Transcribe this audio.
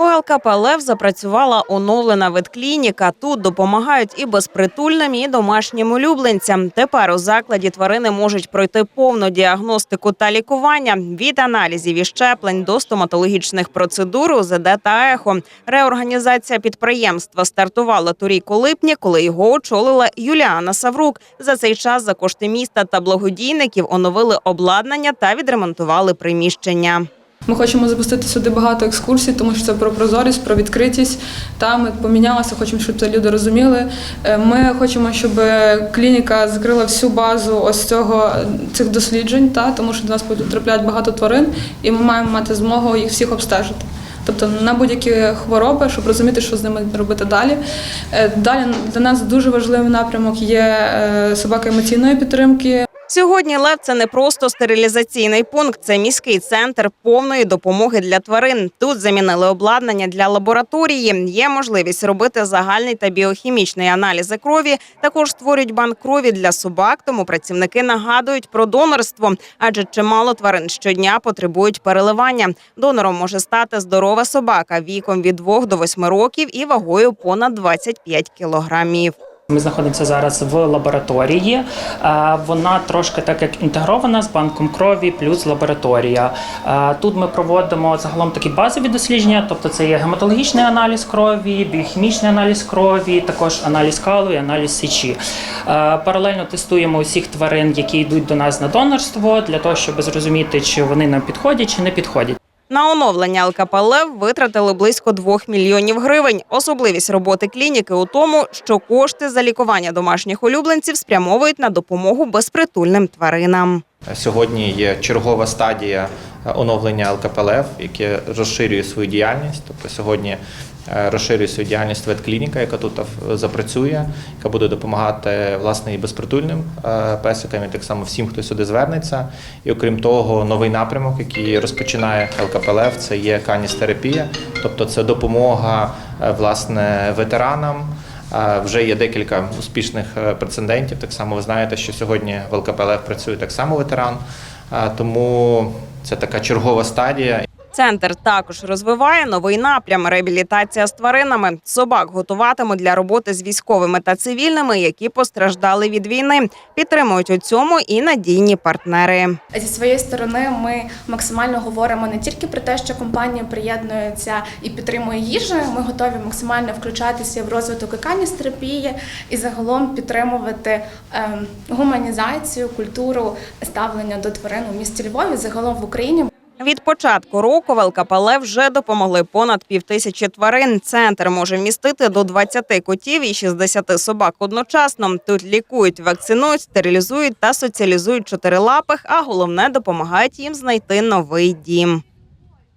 У ЛКП «Лев» запрацювала оновлена ветклініка. Тут допомагають і безпритульним, і домашнім улюбленцям. Тепер у закладі тварини можуть пройти повну діагностику та лікування від аналізів і щеплень до стоматологічних процедур, УЗД та ехо. Реорганізація підприємства стартувала торік у липні, коли його очолила Юліана Саврук. За цей час за кошти міста та благодійників оновили обладнання та відремонтували приміщення. Ми хочемо запустити сюди багато екскурсій, тому що це про прозорість, про відкритість. Ми помінялися, хочемо, щоб це люди розуміли. Е, Ми хочемо, щоб клініка закрила всю базу ось цього цих досліджень, та тому що до нас потрапляють багато тварин, і ми маємо мати змогу їх всіх обстежити. Тобто на будь-які хвороби, щоб розуміти, що з ними робити далі. Е, Далі для нас дуже важливий напрямок є е, собака емоційної підтримки. Сьогодні лев це не просто стерилізаційний пункт, це міський центр повної допомоги для тварин. Тут замінили обладнання для лабораторії. Є можливість робити загальний та біохімічний аналізи крові. Також створюють банк крові для собак. Тому працівники нагадують про донорство, адже чимало тварин щодня потребують переливання. Донором може стати здорова собака віком від 2 до 8 років і вагою понад 25 кілограмів. Ми знаходимося зараз в лабораторії. Е, Вона трошки так як інтегрована з банком крові плюс лабораторія. Е, Тут ми проводимо загалом такі базові дослідження, тобто це є гематологічний аналіз крові, біохімічний аналіз крові, також аналіз калу і аналіз сечі. Е, Паралельно тестуємо усіх тварин, які йдуть до нас на донорство, для того, щоб зрозуміти, чи вони нам підходять, чи не підходять. На оновлення ЛКП витратили близько 2 мільйонів гривень. Особливість роботи клініки у тому, що кошти за лікування домашніх улюбленців спрямовують на допомогу безпритульним тваринам. Сьогодні є чергова стадія е, оновлення ЛКПЛФ, яке розширює свою діяльність. Тобто сьогодні розширює свою діяльність ветклініка, яка тут е, запрацює, яка буде допомагати власне і безпритульним е, песикам, і так само всім, хто сюди звернеться. І окрім того, новий напрямок, який розпочинає ЛКПЛФ, це є каністерапія, тобто це допомога е, власне ветеранам. Е, Вже є декілька успішних е, прецедентів. Так само ви знаєте, що сьогодні в ЛКПЛФ працює так само ветеран, Е, тому це така чергова стадія. Центр також розвиває новий напрям реабілітація з тваринами. Собак готуватимуть для роботи з військовими та цивільними, які постраждали від війни. Підтримують у цьому і надійні партнери. Зі своєї сторони ми максимально говоримо не тільки про те, що компанія приєднується і підтримує їжу. Ми готові максимально включатися в розвиток і і загалом підтримувати ем, гуманізацію, культуру ставлення до тварин у місті Львові, загалом в Україні. Від початку року в ЛКП вже допомогли понад півтисячі тварин. Центр може вмістити до 20 котів і 60 собак одночасно. Тут лікують, вакцинують, стерилізують та соціалізують чотирилапих, а головне допомагають їм знайти новий дім.